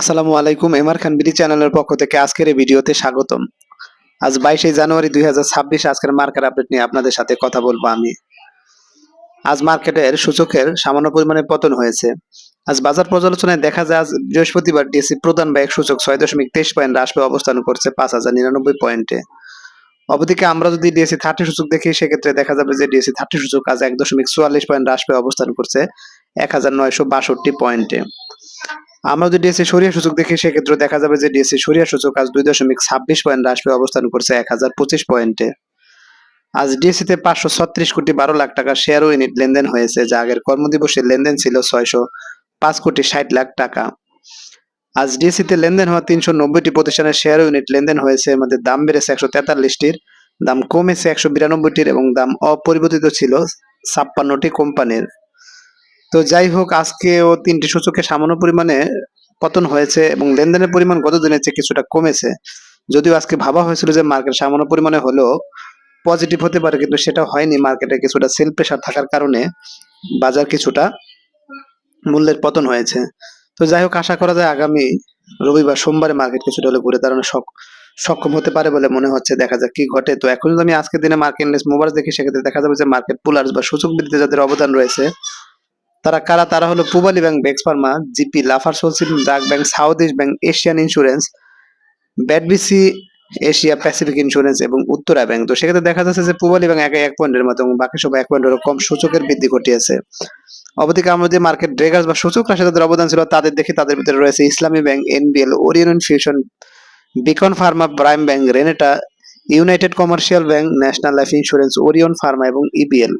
আসসালামু আলাইকুম এমআর খান বিডি চ্যানেলের পক্ষ থেকে আজকের এই ভিডিওতে স্বাগতম। আজ বাইশে জানুয়ারি দুই হাজার ছাব্বিশ আজকের মার্কেট আপডেট নিয়ে আপনাদের সাথে কথা বলব আমি। আজ মার্কেটের সূচকের সামান্য পরিমাণে পতন হয়েছে। আজ বাজার পর্যালোচনায় দেখা যায়, আজ বৃহস্পতিবার ডিএসসি প্রধান ব্যয় সূচক ছয় দশমিক তেইশ পয়েন্ট হ্রাস পেয়ে অবস্থান করছে পাঁচ হাজার নিরানব্বই পয়েন্টে। অপরদিকে আমরা যদি ডিএসসি থার্টি সূচক দেখি, সেক্ষেত্রে দেখা যাবে যে ডিএসসি থার্টি সূচক আজ এক দশমিক চুয়াল্লিশ পয়েন্ট হ্রাস পেয়ে অবস্থান করছে এক হাজার নয়শো বাষট্টি পয়েন্টে। আমরা যদি ডিএসসি সরিয়া সূচক দেখি, সেক্ষেত্রে দেখা যাবে যে ডিএসসি সরিয়া সূচক আজ দুই দশমিক ছাব্বিশ পয়েন্ট হ্রাস পেয়ে অবস্থান করছে এক হাজার পঁচিশ পয়েন্টে। আজ ডিএসসি তে পাঁচশো ছত্রিশ কোটি বারো লাখ টাকা শেয়ার ইউনিট লেনদেন হয়েছে, যা আগের কর্মদিবসের লেনদেন ছিল ছয়শো পাঁচ কোটি ষাট লাখ টাকা। আজ ডিএসসি তে লেনদেন হওয়া তিনশো নব্বইটি প্রতিষ্ঠানের শেয়ার ইউনিট লেনদেন হয়েছে, এর মধ্যে দাম বেড়েছে একশো তেতাল্লিশটির, দাম কমেছে একশো বিরানব্বইটির এবং দাম অপরিবর্তিত ছিল ছাপ্পান্নটি কোম্পানির। তো যাই হোক আজকেও তিনটি সূচকে সামান্য পরিমাণে পতন হয়েছে এবং লেনদেনের পরিমাণ গত দিনের চেয়ে কিছুটা কমেছে। যদিও আজকে ভাবা হয়েছিল যে মার্কেট সামান্য পরিমাণে হলেও পজিটিভ হতে পারে, কিন্তু সেটা হয়নি। মার্কেটে কিছুটা সেল প্রেশার থাকার কারণে বাজার কিছুটা মূল্যের পতন হয়েছে। তো যাই হোক, আশা করা যায় আগামী রবিবার, সোমবারে মার্কেট কিছুটা হলে ঘুরে দাঁড়ানো সক- সক্ষম হতে পারে বলে মনে হচ্ছে। দেখা যাক কি ঘটে। তো এখন যদি আমি আজকের দিনে মার্কেট ইন্ডেক্স মোবাইল দেখি, সেক্ষেত্রে দেখা যাবে যে মার্কেট পুলার্স বা সূচক বৃদ্ধিতে যাদের অবদান রয়েছে তারা কারা? তারা হলো Pubali bank বেক্স pharma, GP, Lafarge Holcim BRAC bank south east bank, Asian insurance ব্যাডবিসি Asia Pacific insurance এবং উত্তরা ব্যাংক। তো সেক্ষেত্রে দেখা যাচ্ছে যে পূবালী ব্যাংক একে এক পয়েন্টের মতো এবং বাকি সব এক পয়েন্টেরও কম সূচকের বৃদ্ধি ঘটিয়েছে। অবদিকে আমরা যে মার্কেট ড্রেগার্স বা সূচক রাশি তাদের অবদান ছিল, তাদের দেখে তাদের ভিতরে রয়েছে Islami bank NBL Orion fusion Beacon pharma prime bank Renata united commercial bank national life insurance Orion pharma এবং ইবিএল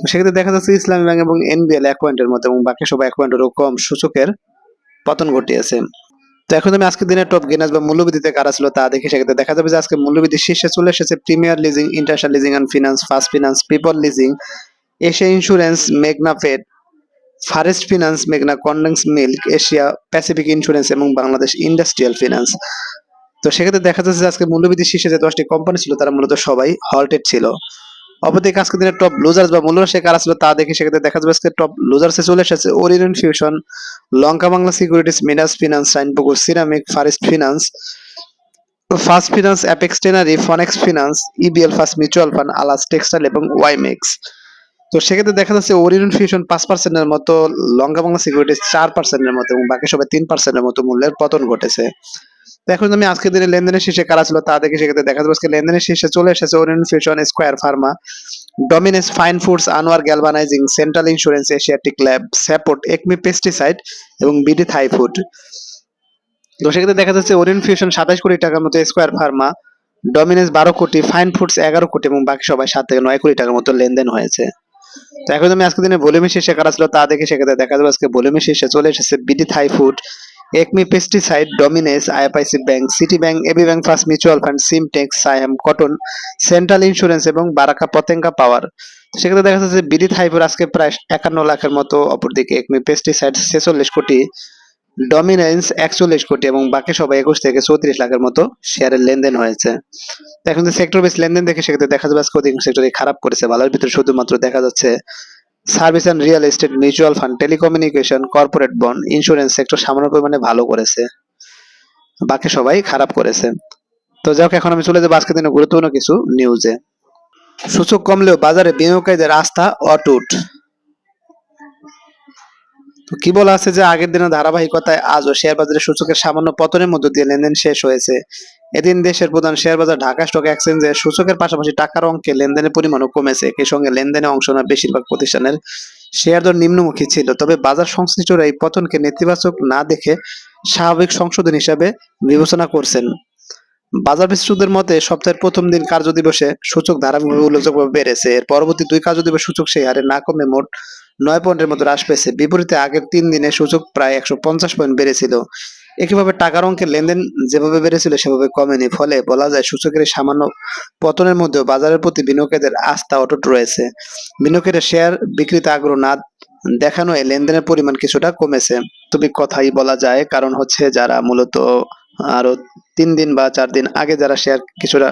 তো সেক্ষেত্রে দেখা যাচ্ছে ইসলামী ব্যাংক এবং এনবিএল এক মতো এবং বাকি সব এক কম সূচকের পতন ঘটিয়েছে। তো এখন আমি আজকের দিনের টপ গেনার্স বা মূল্যবৃদ্ধিতে কারা ছিল তা দেখে সেক্ষেত্রে দেখা যাবে যে আজকে মূল্যবৃদ্ধি শীর্ষে চলে এসেছে premier leasing, international leasing and finance first finance, people leasing, Asia insurance, মেঘনা ফেড, ফারেস্ট ফিনান্স, মেঘনা condense milk, Asia Pacific insurance এবং বাংলাদেশ ইন্ডাস্ট্রিয়াল ফিনান্স। তো সেক্ষেত্রে দেখা যাচ্ছে যে আজকে মূল্যবৃদ্ধি শীর্ষে যে দশটি কোম্পানি ছিল, তারা মূলত সবাই হল্টেড ছিল। অপরদিকে আজকের দিনের টপ লুজার্স বা মূল্যরাশি কারা ছিল তা দেখে সেক্ষেত্রে দেখা যাবে আজকে টপ লুজার্সে চলে এসেছে orient fusion Lanka Bangla securities মিনাস finance Shinepukur ceramic far east finance first finance apex tannery Phoenix finance EBL first mutual fund আলাস textile এবং ওয়াইমেক্স তো সেক্ষেত্রে দেখা যাচ্ছে ওরিয়েন্ট ফিউশন পাঁচ পার্সেন্টের মতো, লঙ্কা বাংলা সিকিউরিটিস চার পার্সেন্টের মতো এবং বাকি সবাই তিন পার্সেন্টের মতো মূল্যের পতন ঘটেছে। এখন আমি আজকের দিনে লেনদেনের শেষে কারা ছিল তা দেখে সেক্ষেত্রে দেখা যাবে। আজকে লেনদেনের শেষে চলে এসেছে orient fusion square pharma ডমিনেস fine foods Anwar galvanizing central insurance Asiatic lab স্যাপোর্ট ACME pesticide এবং বিডি থাই ফুড তো সেক্ষেত্রে দেখা যাচ্ছে ওরিয়েন্ট ফিউশন সাতাশ কোটি টাকার মতো স্কোয়ার ফার্মা ডমিনেন্স বারো কোটি ফাইন ফুডস এগারো কোটি এবং বাকি সবাই সাত থেকে নয় কোটি টাকার মতো লেনদেন হয়েছে। তো এখন আমি আজকে দিনে ভলিউমের শেষে কারা ছিল তা দেখে সেক্ষেত্রে দেখা যাবে আজকে ভলিউমের শেষে চলে এসেছে BD Thai food ACME pesticide ডমিনেস IFIC bank city bank AB bank first mutual fund Simtex Siam cotton central insurance এবং বারাকা পতেঙ্গা পাওয়ার সেক্ষেত্রে দেখা যাচ্ছে বিডি থাইপুর আজকে প্রায় একান্ন লাখের মতো অপরদিকে একমি পেস্টিসাইড ছেচল্লিশ কোটি ডমিনেন্স একচল্লিশ কোটি এবং বাকি সবাই একুশ থেকে চৌত্রিশ লাখের মতো শেয়ারের লেনদেন হয়েছে। এখন যে সেক্টর বেস লেনদেন দেখে সেক্ষেত্রে দেখা যাবে আজকে অধিকাংশ সেক্টরে খারাপ করেছে ভালোর ভিতরে শুধুমাত্র দেখা যাচ্ছে service and real estate mutual fund, telecommunication, corporate bond, insurance sector সামান্য পরিমাণে ভালো করেছে। বাকি সবাই খারাপ করেছে। তো যাই এখন আমি চলে যাব আজকের দিনে গুরুত্বপূর্ণ কিছু নিউজে সূচক কমলেও বাজারে বিনিয়োগকারীদের আস্থা অটুট। কি বলা আছে যে আগের দিনের ধারাবাহিকতায় আজও শেয়ার বাজারে সূচকের সামান্য পতনের মধ্য দিয়ে লেনদেন শেষ হয়েছে। এদিন দেশের প্রধান শেয়ার বাজার ঢাকা স্টক এক্সচেঞ্জে সূচকের পাশাপাশি টাকার অঙ্কে লেনদেনের পরিমাণও কমেছে। একই সঙ্গে লেনদেনে অংশ নেওয়া বেশিরভাগ প্রতিষ্ঠানের শেয়ার দর নিম্নমুখী ছিল। তবে বাজার সংশ্লিষ্টরা এই পতনকে নেতিবাচক না দেখে স্বাভাবিক সংশোধন হিসাবে বিবেচনা করছেন। বাজার বিশ্লেষকদের মতে, সপ্তাহের প্রথম দিন কার্যদিবসে সূচক ধারাবাহিকভাবে উল্লেখযোগ্যভাবে বেড়েছে। এর পরবর্তী দুই কার্যদিবস সূচক সেই হারে না কমে মোট নয় পয়েন্টের মতো হ্রাস পেয়েছে। বিপরীতে আগের তিন দিনে সূচক প্রায় একশো পঞ্চাশ পয়েন্ট বেড়েছিল। একইভাবে টাকার অঙ্কের লেনদেন যেভাবে বেড়েছিল সেভাবে কমেনি। ফলে বলা যায় সূচকের সামান্য পতনের মধ্যেও বাজারের প্রতি বিনিয়োগকারীদের আস্থা অটুট রয়েছে। বিনিয়োগকারীরা শেয়ার বিক্রিতে আগ্রহ না দেখানো লেনদেনের পরিমাণ কিছুটা কমেছে। তবে কথাই বলা যায় কারণ হচ্ছে যারা মূলত আরও তিন দিন বা চার দিন আগে যারা শেয়ার কিছুটা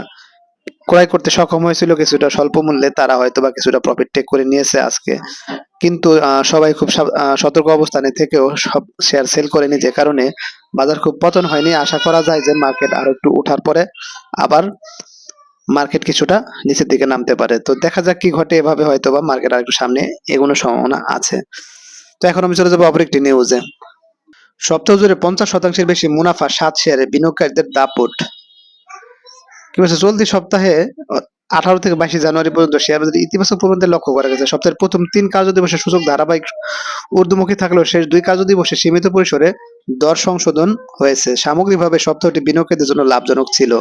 ক্রয় করতে সক্ষম হয়েছিল, কিছুটা স্বল্প মূল্যে তারা হয়তো বা কিছুটা প্রফিট টেক করে নিয়েছে আজকে। কিন্তু সবাই খুব সতর্ক অবস্থানে থেকেও সব শেয়ার সেল করেনি যে কারণে বাজার খুব পতন হয়নি। আশা করা যায় যে মার্কেট আরও একটু ওঠার পরে আবার মার্কেট কিছুটা নিচের দিকে নামতে পারে। তো দেখা যাক কি ঘটে। এভাবে হয়তো বা মার্কেট আর একটু সামনে এগোনোর সম্ভাবনা আছে। তো এখন আমি চলে যাব অপর একটি নিউজে সপ্তাহ জুড়ে পঞ্চাশ শতাংশের বেশি মুনাফা সাত শেয়ারে বিনিয়োগকারীদের দাপট। কি বলছে? চলতি সপ্তাহে আঠারো থেকে বাইশে জানুয়ারি পর্যন্ত শেয়ার বাজারে ইতিবাচক প্রবণতা লক্ষ্য করা গেছে। সপ্তাহের প্রথম তিন কার্যদিবসে সূচক ধারাবাহিক ঊর্ধ্বমুখী থাকলেও শেষ দুই কার্যদিবসে সীমিত পরিসরে দর সংশোধন হয়েছে। সামগ্রিকভাবে সপ্তাহটি বিনিয়োগকারীদের জন্য লাভজনক ছিল।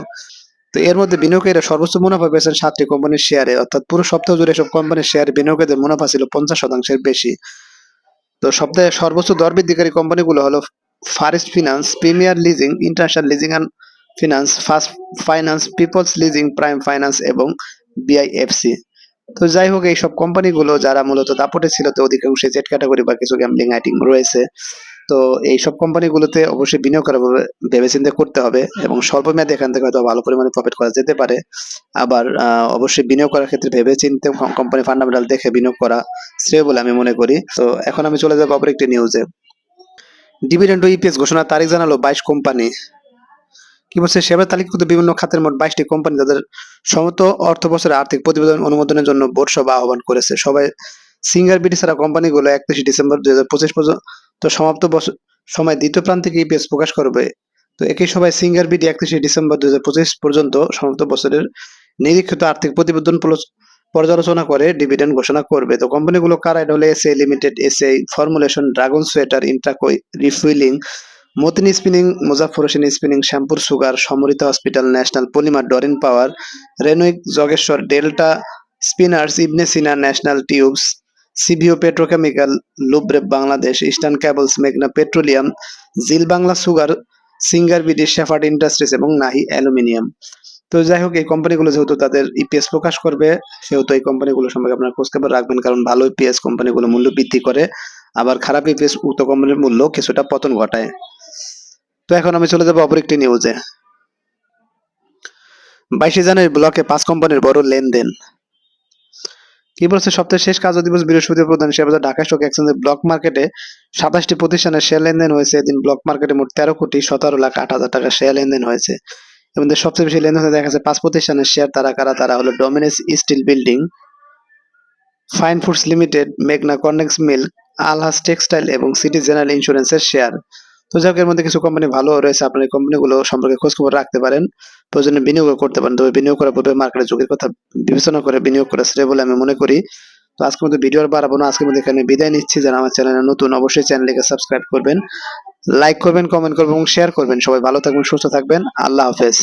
তো এর মধ্যে বিনিয়োগকারীরা সর্বোচ্চ মুনাফা পেয়েছেন সাতটি কোম্পানির শেয়ারে অর্থাৎ পুরো সপ্তাহ জুড়ে এসব কোম্পানির শেয়ার বিনিয়োগকারীদের মুনাফা ছিল পঞ্চাশ শতাংশের বেশি। তো সপ্তাহে সর্বোচ্চ দর বৃদ্ধিকারী কোম্পানিগুলো হলো far east finance, premier leasing, international leasing and finance first finance peoples leasing prime finance এবং বিআইএফসি তো যাই হোক, এইসব কোম্পানিগুলো যারা মূলত দাপটে ছিল, তো অধিকাংশই জেট ক্যাটাগরি বা কিছু গ্যাম্বলিং আইটিং রয়েছে। তো এইসব কোম্পানিগুলোতে অবশ্যই বিনিয়োগ করা ভাবে- ভেবেচিন্তে করতে হবে এবং স্বল্প মেয়াদে এখান থেকে হয়তো ভালো পরিমাণে প্রফিট করা যেতে পারে। আবার অবশ্যই বিনিয়োগ করার ক্ষেত্রে ভেবে চিন্তে কোম্পানি ফান্ডামেন্টাল দেখে বিনিয়োগ করা শ্রেয় বলে আমি মনে করি। তো এখন আমি চলে যাব অপর একটি নিউজে ডিভিডেন্ড ও ইপিএস ঘোষণার তারিখ জানালো বাইশ কোম্পানি। কি বলছে সেবার তালিকাভুক্ত বিভিন্ন খাতের মোট বাইশটি কোম্পানি তাদের সমত অর্থ বছরের আর্থিক প্রতিবেদন অনুমোদনের জন্য বোর্ড সভা আহ্বান করেছে। সবাই সিঙ্গার বিডি ছাড়া কোম্পানিগুলো একত্রিশে ডিসেম্বর দুই হাজার পঁচিশ পর্যন্ত সমাপ্ত সময় দ্বিতীয় প্রান্তিক ইপিএস প্রকাশ করবে। তো একই সভায় সিঙ্গার বিডি একত্রিশে ডিসেম্বর দুই হাজার পঁচিশ পর্যন্ত সমাপ্ত বছরের নিরীক্ষিত আর্থিক প্রতিবেদন পর্যালোচনা করে ডিভিডেন্ড ঘোষণা করবে। তো কোম্পানিগুলো কারা এটা হলো SA limited, SA formulation, dragon sweater Intraco refueling Matin spinning Muzaffar Hossain spinning, Shyampur sugar Samorita hospital, national polymer, Doreen power Renwick জগেশ্বর delta, spinners, Ibn Sina, national tubes CVO petrochemical লুব্রেপ Bangladesh, eastern cables মেঘনা petroleum, Zeal Bangla sugar, singer BD shepherd industries এবং Nahee aluminium. তো যাই হোক, এই কোম্পানিগুলো যেহেতু তাদের EPS প্রকাশ করবে, সেহেতু এই কোম্পানিগুলো সম্পর্কে আপনারা খোঁজ খবর রাখবেন, কারণ ভালো ইপিএস কোম্পানিগুলো মূল্য বৃদ্ধি করে, আবার খারাপ ইপিএস উক্ত কোম্পানির মূল্য কিছুটা পতন ঘটায়। তো এখন আমি চলে যাব অপর একটি নিউজে বাইশে জানুয়ারি ব্লকে পাঁচ কোম্পানির বড় লেনদেন। কি বলছে? সপ্তাহের শেষ কার্য দিবস বৃহস্পতিবার প্রধান শেয়ার বাজার ঢাকা স্টক এক্সচেঞ্জের ব্লক মার্কেটে সাতাশটি প্রতিষ্ঠানের শেয়ার লেনদেন হয়েছে। এদিন ব্লক মার্কেটে মোট তেরো কোটি সতেরো লাখ আট হাজার টাকা শেয়ার লেনদেন হয়েছে। এবং সবচেয়ে বেশি লেনদেন দেখা যাচ্ছে পাঁচ প্রতিষ্ঠানের শেয়ার তারা কারা? তারা হলো dominance steel building fine foods limited মেঘনা কর্নেক্স মিল্ক আলহাস টেক্সটাইল এবং সিটি জেনারেল ইন্স্যুরেন্সের শেয়ার তো যাই হোক, এর মধ্যে কিছু কোম্পানি ভালো রয়েছে আপনার এই কোম্পানিগুলো সম্পর্কে খোঁজ খবর রাখতে পারেন। প্রয়োজনে বিনিয়োগ করতে পারেন। তবে বিনিয়োগ করার পূর্বে মার্কেটে ঝুঁকির কথা বিবেচনা করে বিনিয়োগ করা শ্রেয় বলে আমি মনে করি। তো আজকের মধ্যে ভিডিও আর বাড়াবো না। আজকের মধ্যে এখানে বিদায় নিচ্ছি। যারা আমার চ্যানেলে নতুন অবশ্যই চ্যানেলটিকে সাবস্ক্রাইব করবেন। লাইক করবেন কমেন্ট করবেন এবং শেয়ার করবেন। সবাই ভালো থাকবেন সুস্থ থাকবেন। আল্লাহ হাফেজ।